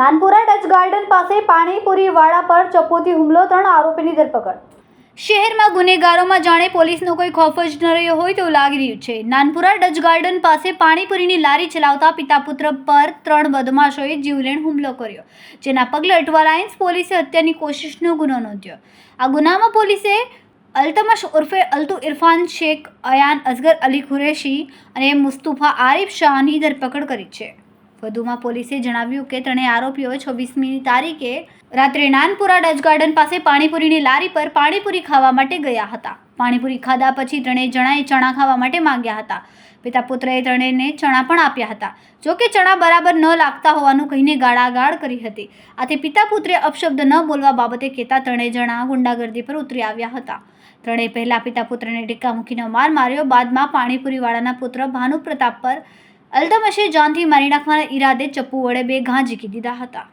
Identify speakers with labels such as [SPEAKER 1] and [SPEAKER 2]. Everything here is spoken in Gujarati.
[SPEAKER 1] નાનપુરા ડચ ગાર્ડન પાસે પાણીપુરી વાળા પર ચપ્પુથી હુમલો, ત્રણ આરોપીની ધરપકડ. શહેરમાં ગુનેગારોમાં જાણે પોલીસનો કોઈ ખોફ જ ન રહ્યો હોય તેવું લાગી રહ્યું છે. નાનપુરા ડચ ગાર્ડન પાસે પાણીપુરીની લારી ચલાવતા પિતા પુત્ર પર ત્રણ બદમાશોએ જીવલેણ હુમલો કર્યો, જેના પગલે અટવા લાયન્સ પોલીસે હત્યાની કોશિશનો ગુનો નોંધ્યો. આ ગુનામાં પોલીસે અલ્તમશ ઉર્ફે અલ્તુ ઇરફાન શેખ, અયાન અઝગર અલી ખુરેશી અને મુસ્તુફા આરિફ શાહની ધરપકડ કરી છે. વધુમાં પોલીસે જણાવ્યું કે ત્રણેય આરોપીઓ છવ્વીસમી તારીખે રાત્રે નાનપુરા ડચ ગાર્ડન પાસે પાણીપુરીની લારી પર પાણીપુરી ખાવા માટે ગયા હતા. પાણીપુરી ખાધા પછી ત્રણેય જણાએ ચણા ખાવા માટે માંગ્યા હતા. પિતા પુત્રએ ત્રણેયને ચણા પણ આપ્યા હતા. જો કે ચણા બરાબર ન લાગતા હોવાનું કહીને ગાળાગાળ કરી હતી. આથી પિતા પુત્રે અપશબ્દ ન બોલવા બાબતે કહેતા ત્રણેય જણા ગુંડાગર્દી પર ઉતરી આવ્યા હતા. ત્રણેય પહેલાં પિતા પુત્રને ડિક્કા મૂકીને માર માર્યો, બાદમાં પાણીપુરીવાળાના પુત્ર ભાનુ પ્રતાપ પર અલ્તમશે જાનથી મારી નાખવાના ઈરાદે ચપ્પુ વડે બે ઘા ઝીકી દીધા હતા.